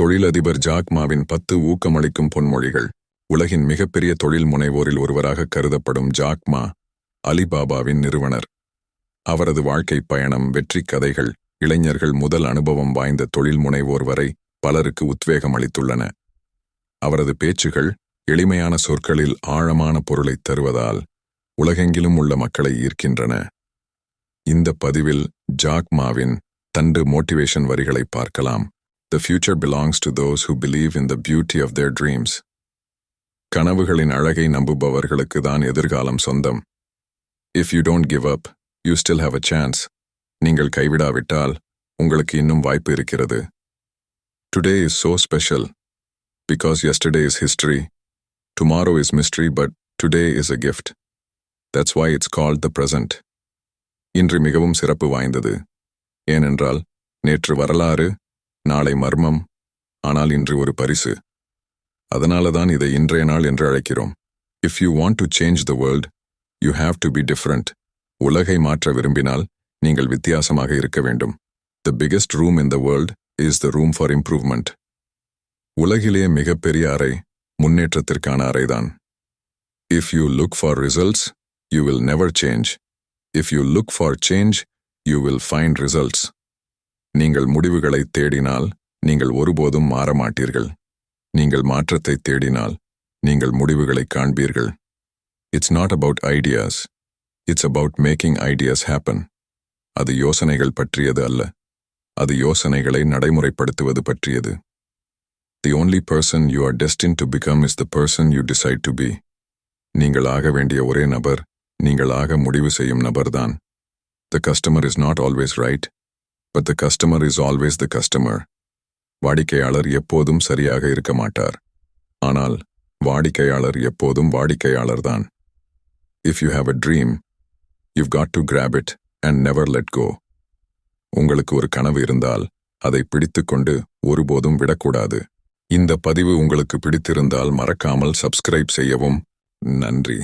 தொழிலதிபர் ஜாக்மாவின் பத்து ஊக்கமளிக்கும் பொன்மொழிகள். உலகின் மிகப்பெரிய தொழில் முனைவோரில் ஒருவராக கருதப்படும் ஜாக்மா அலிபாபாவின் நிறுவனர். அவரது வாழ்க்கை பயணம் வெற்றி கதைகள் இளைஞர்கள் முதல் அனுபவம் வாய்ந்த தொழில் முனைவோர் வரை பலருக்கு உத்வேகம் அளித்துள்ளன. அவரது பேச்சுகள் எளிமையான சொற்களில் ஆழமான பொருளைத் தருவதால் உலகெங்கிலும் உள்ள மக்களை ஈர்க்கின்றன. இந்த பதிவில் ஜாக்மாவின் தண்டு மோட்டிவேஷன் வரிகளை பார்க்கலாம். The future belongs to those who believe in the beauty of their dreams கனவுகளின் அழகை நம்புபவர்களுக்கு தான் எதிர்காலம் சொந்தம். If you don't give up you still have a chance நீங்கள் கைவிடாவிட்டால் உங்களுக்கு இன்னும் வாய்ப்பு இருக்கிறது. Today is so special because yesterday is history tomorrow is mystery but today is a gift that's why it's called the present இன்று மிகவும் சிறப்பு வாய்ந்தது. ஏனென்றால் நேற்று வரலாறு நாளை மர்மம் ஆனால் இன்று ஒரு பரிசு. அதனால தான் இதை இன்றைய நாள் என்று அழைக்கிறோம். If you want to change the world you have to be different உலகை மாற்ற விரும்பினால் நீங்கள் வித்தியாசமாக இருக்க வேண்டும். The biggest room in the world is the room for improvement உலகிலேயே மிகப்பெரிய அறை முன்னேற்றத்திற்கான அறைதான். If you look for results you will never change if you look for change you will find results நீங்கள் முடிவுகளை தேடினால் நீங்கள் ஒருபோதும் மாற மாட்டீர்கள் நீங்கள் மாற்றத்தை தேடினால் நீங்கள் முடிவுகளை காண்பீர்கள். It's not about ideas it's about making ideas happen அது யோசனைகள் பற்றியது அல்ல. அது யோசனைகளை நடைமுறைப்படுத்துவது பற்றியது. The only person you are destined to become is the person you decide to be நீங்கள் ஆக வேண்டிய ஒரே நபர் நீங்கள் ஆக முடிவு செய்யும் நபர்தான். The customer is not always right but the customer is always the customer வாடிக்கையாளர் எப்போதும் சரியாக இருக்க மாட்டார். ஆனால் வாடிக்கையாளர் எப்போதும் வாடிக்கையாளர்தான். If you have a dream you've got to grab it and never let go உங்களுக்கு ஒரு கனவு இருந்தால் அதை பிடித்துக்கொண்டு ஒருபோதும் விடக்கூடாது. இந்த பதிவு உங்களுக்கு பிடித்திருந்தால் மறக்காமல் சப்ஸ்கிரைப் செய்யவும். நன்றி.